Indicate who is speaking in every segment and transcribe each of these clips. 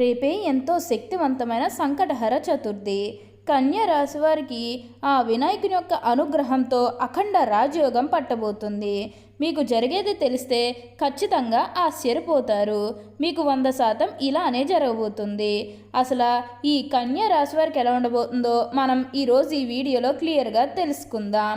Speaker 1: రేపే ఎంతో శక్తివంతమైన సంకటహర చతుర్థి. కన్య రాశి వారికి ఆ వినాయకుని యొక్క అనుగ్రహంతో అఖండ రాజయోగం పట్టబోతుంది. మీకు జరిగేది తెలిస్తే ఖచ్చితంగా ఆశ్చర్యపోతారు. మీకు వంద శాతం ఇలానే జరగబోతుంది. అసలు ఈ కన్య రాశి వారికి ఎలా ఉండబోతుందో మనం ఈరోజు ఈ వీడియోలో క్లియర్గా తెలుసుకుందాం.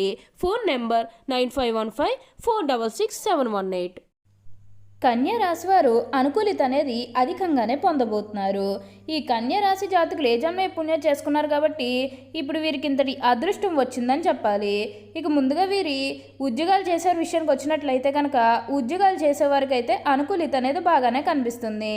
Speaker 2: phone number 9515 466718
Speaker 1: కన్యా రాశి వారు అనుకూలిత అనేది అధికంగానే పొందబోతున్నారు. ఈ కన్యా రాశి జాతకులు ఏ పుణ్యం చేసుకున్నారు కాబట్టి ఇప్పుడు వీరికి ఇంతటి అదృష్టం వచ్చిందని చెప్పాలి. ఇక ముందుగా వీరి ఉద్యోగాలు చేసే విషయానికి వచ్చినట్లయితే కనుక ఉద్యోగాలు చేసేవారికి అయితే అనుకూలిత అనేది బాగానే కనిపిస్తుంది.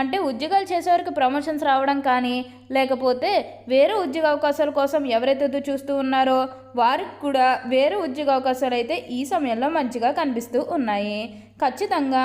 Speaker 1: అంటే ఉద్యోగాలు చేసేవారికి ప్రమోషన్స్ రావడం కానీ లేకపోతే వేరే ఉద్యోగ అవకాశాల కోసం ఎవరైతే ఎదురు చూస్తూ ఉన్నారో వారికి కూడా వేరే ఉద్యోగ అవకాశాలు అయితే ఈ సమయంలో మంచిగా కనిపిస్తూ ఉన్నాయి. ఖచ్చితంగా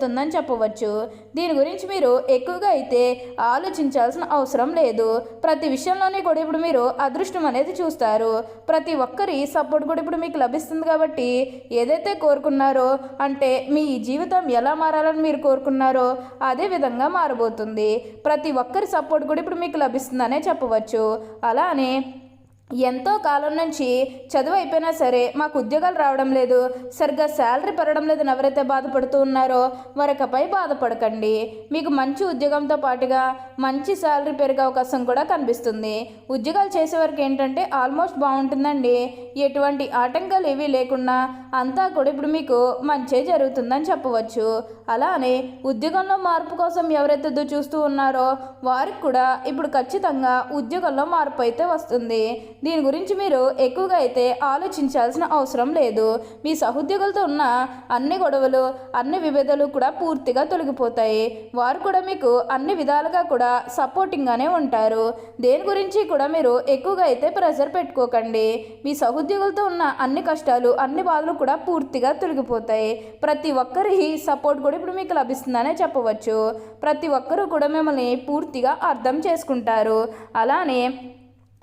Speaker 1: జరుగుతుందని చెప్పవచ్చు. దీని గురించి మీరు ఎక్కువగా అయితే ఆలోచించాల్సిన అవసరం లేదు. ప్రతి విషయంలోనే కూడా ఇప్పుడు మీరు అదృష్టం అనేది చూస్తారు. ప్రతి ఒక్కరి సపోర్ట్ కూడా ఇప్పుడు మీకు లభిస్తుంది కాబట్టి ఏదైతే కోరుకున్నారో అంటే మీ జీవితం ఎలా మారాలని మీరు కోరుకున్నారో అదే విధంగా మారబోతుంది. ప్రతి ఒక్కరి సపోర్ట్ కూడా ఇప్పుడు మీకు లభిస్తుందనే చెప్పవచ్చు. అలానే ఎంతో కాలం నుంచి చదువు అయిపోయినా సరే మాకు ఉద్యోగాలు రావడం లేదు. సరిగ్గా శాలరీ పెరగడం లేదని ఎవరైతే బాధపడుతూ ఉన్నారో వారికపై బాధపడకండి. మీకు మంచి ఉద్యోగంతో పాటుగా మంచి శాలరీ పెరిగే అవకాశం కూడా కనిపిస్తుంది. ఉద్యోగాలు చేసేవారికి ఏంటంటే ఆల్మోస్ట్ బాగుంటుందండి. ఎటువంటి ఆటంకాలు ఏవీ లేకుండా అంతా కూడా ఇప్పుడు మీకు మంచే జరుగుతుందని చెప్పవచ్చు. అలానే ఉద్యోగంలో మార్పు కోసం ఎవరైతే చూస్తూ ఉన్నారో వారికి కూడా ఇప్పుడు ఖచ్చితంగా ఉద్యోగంలో మార్పు అయితే వస్తుంది. దీని గురించి మీరు ఎక్కువగా అయితే ఆలోచించాల్సిన అవసరం లేదు. మీ సహోద్యోగులతో ఉన్న అన్ని గొడవలు అన్ని విభేదాలు కూడా పూర్తిగా తొలగిపోతాయి. వారు కూడా మీకు అన్ని విధాలుగా కూడా సపోర్టింగ్గానే ఉంటారు. దేని గురించి కూడా మీరు ఎక్కువగా అయితే ప్రెషర్ పెట్టుకోకండి. మీ సహోద్యోగులతో ఉన్న అన్ని కష్టాలు అన్ని బాధలు కూడా పూర్తిగా తొలగిపోతాయి. ప్రతి ఒక్కరి సపోర్ట్ కూడా ఇప్పుడు మీకు లభిస్తుందనే చెప్పవచ్చు. ప్రతి ఒక్కరూ కూడా మిమ్మల్ని పూర్తిగా అర్థం చేసుకుంటారు. అలానే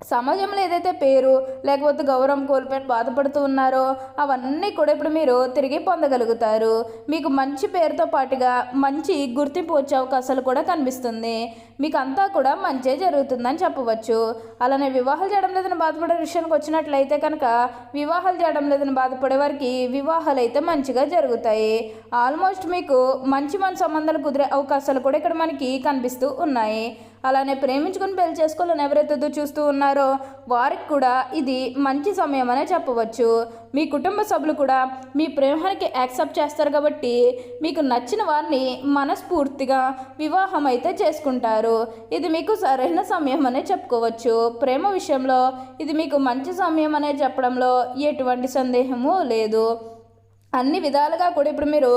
Speaker 1: సమాజంలో ఏదైతే పేరు లేకపోతే గౌరవం కోల్పోయి బాధపడుతూ ఉన్నారో అవన్నీ కూడా ఇప్పుడు మీరు తిరిగి పొందగలుగుతారు. మీకు మంచి పేరుతో పాటుగా మంచి గుర్తింపు వచ్చే అవకాశాలు కూడా కనిపిస్తుంది. మీకు అంతా కూడా మంచే జరుగుతుందని చెప్పవచ్చు. అలానే వివాహాలు చేయడం లేదని బాధపడే విషయానికి వచ్చినట్లయితే కనుక వివాహాలు చేయడం లేదని బాధపడే వారికి వివాహాలు అయితే మంచిగా జరుగుతాయి. ఆల్మోస్ట్ మీకు మంచి మంచి సంబంధాలు కుదిరే అవకాశాలు కూడా ఇక్కడ మనకి కనిపిస్తూ ఉన్నాయి. అలానే ప్రేమించుకుని పెళ్ళి చేసుకోవాలని ఎవరైతే ఎదురు చూస్తూ ఉన్నారో వారికి కూడా ఇది మంచి సమయం అనే చెప్పవచ్చు. మీ కుటుంబ సభ్యులు కూడా మీ ప్రేమానికి యాక్సెప్ట్ చేస్తారు కాబట్టి మీకు నచ్చిన వారిని మనస్ఫూర్తిగా వివాహం అయితే చేసుకుంటారు. ఇది మీకు సరైన సమయం అనే చెప్పుకోవచ్చు. ప్రేమ విషయంలో ఇది మీకు మంచి సమయం అనే చెప్పడంలో ఎటువంటి సందేహము లేదు. అన్ని విధాలుగా కూడా ఇప్పుడు మీరు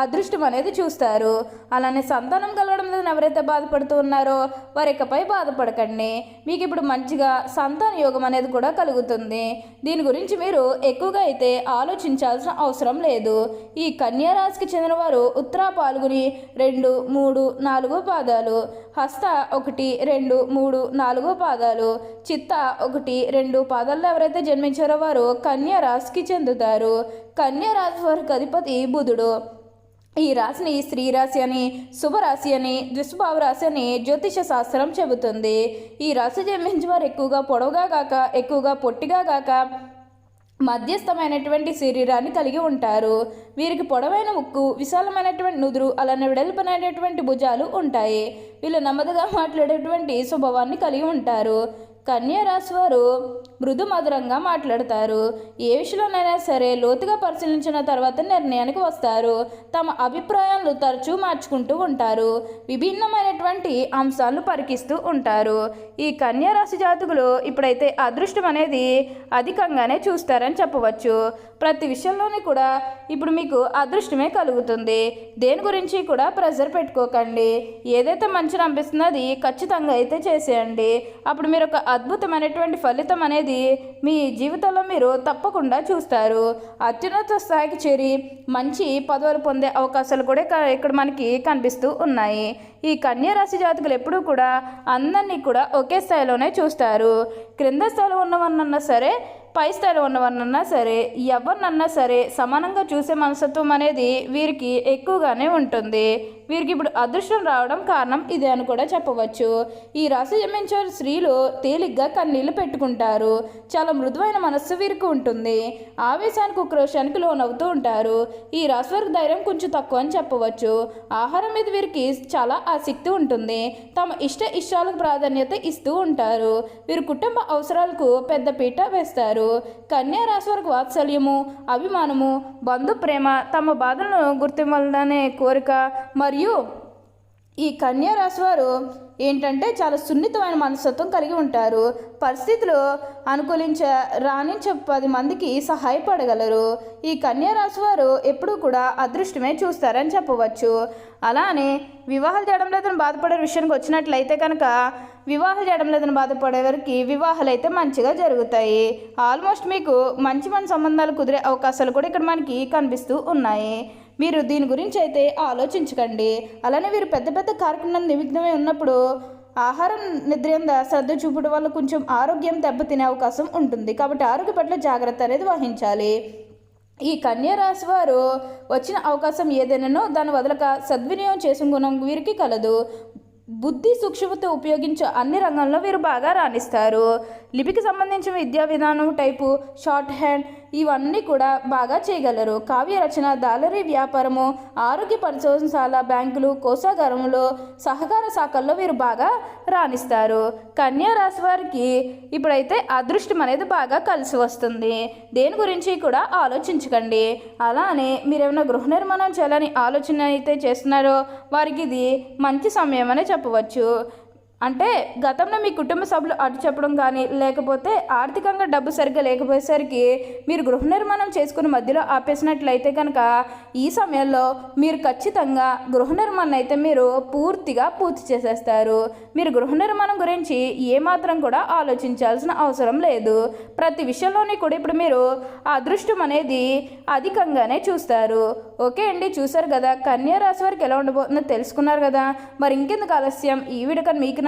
Speaker 1: అదృష్టం అనేది చూస్తారు. అలానే సంతానం కలగడం లేదని ఎవరైతే బాధపడుతూ ఉన్నారో వారి ఇకపై బాధపడకండి. మీకు ఇప్పుడు మంచిగా సంతాన యోగం అనేది కూడా కలుగుతుంది. దీని గురించి మీరు ఎక్కువగా అయితే ఆలోచించాల్సిన అవసరం లేదు. ఈ కన్యారాశికి చెందిన వారు ఉత్తరా పాల్గొని రెండు మూడు నాలుగు పాదాలు హస్త ఒకటి రెండు మూడు నాలుగు పాదాలు చిత్త ఒకటి రెండు పాదాల్లో ఎవరైతే జన్మించారో వారు కన్యా రాశికి చెందుతారు. కన్యా రాశి వారికి అధిపతి బుధుడు? ఈ రాశిని స్త్రీ రాశి అని శుభరాశి అని దుష్భావ రాశి అని జ్యోతిష శాస్త్రం చెబుతుంది. ఈ రాశి జన్మించిన వారు ఎక్కువగా పొడవుగా కాక ఎక్కువగా పొట్టిగా కాక మధ్యస్థమైనటువంటి శరీరాన్ని కలిగి ఉంటారు. వీరికి పొడవైన ముక్కు విశాలమైనటువంటి నుదురు అలానే వెడల్పనైనటువంటి భుజాలు ఉంటాయి. వీళ్ళు నెమ్మదిగా మాట్లాడేటువంటి స్వభావాన్ని కలిగి ఉంటారు. కన్యా రాశి వారు మృదు మధురంగా మాట్లాడతారు. ఏ విషయంలోనైనా సరే లోతుగా పరిశీలించిన తర్వాత నిర్ణయానికి వస్తారు. తమ అభిప్రాయాలను తరచూ మార్చుకుంటూ ఉంటారు. విభిన్నమైనటువంటి అంశాలను పరికిస్తూ ఉంటారు. ఈ కన్యా రాశి జాతకులు ఇప్పుడైతే అదృష్టం అనేది అధికంగానే చూస్తారని చెప్పవచ్చు. ప్రతి విషయంలోని కూడా ఇప్పుడు మీకు అదృష్టమే కలుగుతుంది. దేని గురించి కూడా ప్రెజర్ పెట్టుకోకండి. ఏదైతే మంచిని అనిపిస్తుందో అది ఖచ్చితంగా అయితే చేసేయండి. అప్పుడు మీరు ఒక అద్భుతమైనటువంటి ఫలితం అనేది మీ జీవితంలో మీరు తప్పకుండా చూస్తారు. అత్యున్నత స్థాయికి చేరి మంచి పదవులు పొందే అవకాశాలు కూడా ఇక్కడ- మనకి కనిపిస్తూ ఉన్నాయి. ఈ కన్యా రాశి జాతకులు ఎప్పుడూ కూడా అందరినీ కూడా ఒకే స్థాయిలోనే చూస్తారు. క్రింద స్థాయిలో ఉన్నవన్నన్నా సరే పై స్థాయిలో ఉన్నవన్నన్నా సరే ఎవరినన్నా సరే సమానంగా చూసే మనస్తత్వం అనేది వీరికి ఎక్కువగానే ఉంటుంది. వీరికి ఇప్పుడు అదృష్టం రావడం కారణం ఇదే అని కూడా చెప్పవచ్చు. ఈ రాశి జన్మించే స్త్రీలు తేలిగ్గా కన్నీళ్ళు పెట్టుకుంటారు. చాలా మృదువైన మనస్సు వీరికి ఉంటుంది. ఆవేశానికి ఉక్రోషానికి లోనవుతూ ఉంటారు. ఈ రాశి వారికి ధైర్యం కొంచెం తక్కువ అని చెప్పవచ్చు. ఆహారం మీద వీరికి చాలా ఆసక్తి ఉంటుంది. తమ ఇష్ట ఇష్టాలకు ప్రాధాన్యత ఇస్తూ ఉంటారు. వీరు కుటుంబ అవసరాలకు పెద్ద పీట వేస్తారు. కన్యా రాశి వారికి వాత్సల్యము అభిమానము బంధు ప్రేమ తమ బాధలను గుర్తించాలనే కోరిక మరియు ఈ కన్యా రాశి వారు ఏంటంటే చాలా సున్నితమైన మనస్తత్వం కలిగి ఉంటారు. పరిస్థితులు అనుకూలించ రాణించే పది మందికి సహాయపడగలరు. ఈ కన్యా రాశి వారు ఎప్పుడూ కూడా అదృష్టమే చూస్తారని చెప్పవచ్చు. అలానే వివాహాలు చేయడం లేదని బాధపడే విషయానికి వచ్చినట్లయితే కనుక వివాహాలు చేయడం లేదని బాధపడే వారికి వివాహాలు అయితే మంచిగా జరుగుతాయి. ఆల్మోస్ట్ మీకు మంచి మంచి సంబంధాలు కుదిరే అవకాశాలు కూడా ఇక్కడ మనకి కనిపిస్తూ ఉన్నాయి. మీరు దీని గురించి అయితే ఆలోచించకండి. అలానే వీరు పెద్ద పెద్ద కార్యక్రమం నిమగ్నమై ఉన్నప్పుడు ఆహారం నిద్రంద శ్రద్ధ చూపడం వల్ల కొంచెం ఆరోగ్యం దెబ్బతినే అవకాశం ఉంటుంది. కాబట్టి ఆరోగ్య పట్ల జాగ్రత్త అనేది వహించాలి. ఈ కన్యా రాశి వారు వచ్చిన అవకాశం ఏదైనానో దాన్ని వదలక సద్వినియోగం చేసుకున్న గుణం వీరికి కలదు. బుద్ధి సూక్ష్మత ఉపయోగించే అన్ని రంగంలో వీరు బాగా రాణిస్తారు. లిపికి సంబంధించిన విద్యా విధానం టైపు షార్ట్ హ్యాండ్ ఇవన్నీ కూడా బాగా చేయగలరు. కావ్య రచన దాలరీ వ్యాపారము ఆరోగ్య పరిశోధనశాల బ్యాంకులు కోశాగారములు సహకార శాఖల్లో వీరు బాగా రాణిస్తారు. కన్యా రాశి వారికి ఇప్పుడైతే అదృష్టం అనేది బాగా కలిసి వస్తుంది. దేని గురించి కూడా ఆలోచించకండి. అలానే మీరు ఏమైనా గృహ నిర్మాణం చేయాలని ఆలోచన అయితే చేస్తున్నారో వారికి ఇది మంచి సమయం అనే చెప్పవచ్చు. అంటే గతంలో మీ కుటుంబ సభ్యులు అటు చెప్పడం కానీ లేకపోతే ఆర్థికంగా డబ్బు సరిగ్గా లేకపోయేసరికి మీరు గృహ నిర్మాణం చేసుకుని మధ్యలో ఆపేసినట్లయితే కనుక ఈ సమయంలో మీరు ఖచ్చితంగా గృహ నిర్మాణం అయితే మీరు పూర్తిగా పూర్తి చేసేస్తారు. మీరు గృహ నిర్మాణం గురించి ఏమాత్రం కూడా ఆలోచించాల్సిన అవసరం లేదు. ప్రతి విషయంలోని కూడా ఇప్పుడు మీరు అదృష్టం అనేది అధికంగానే చూస్తారు. ఓకే అండి చూసారు కదా? కన్యా రాశి వారికి ఎలా ఉండబోతుందో తెలుసుకున్నారు కదా? మరి ఇంకెందుకు ఆలస్యం? ఈ వీడియో కానీ మీకు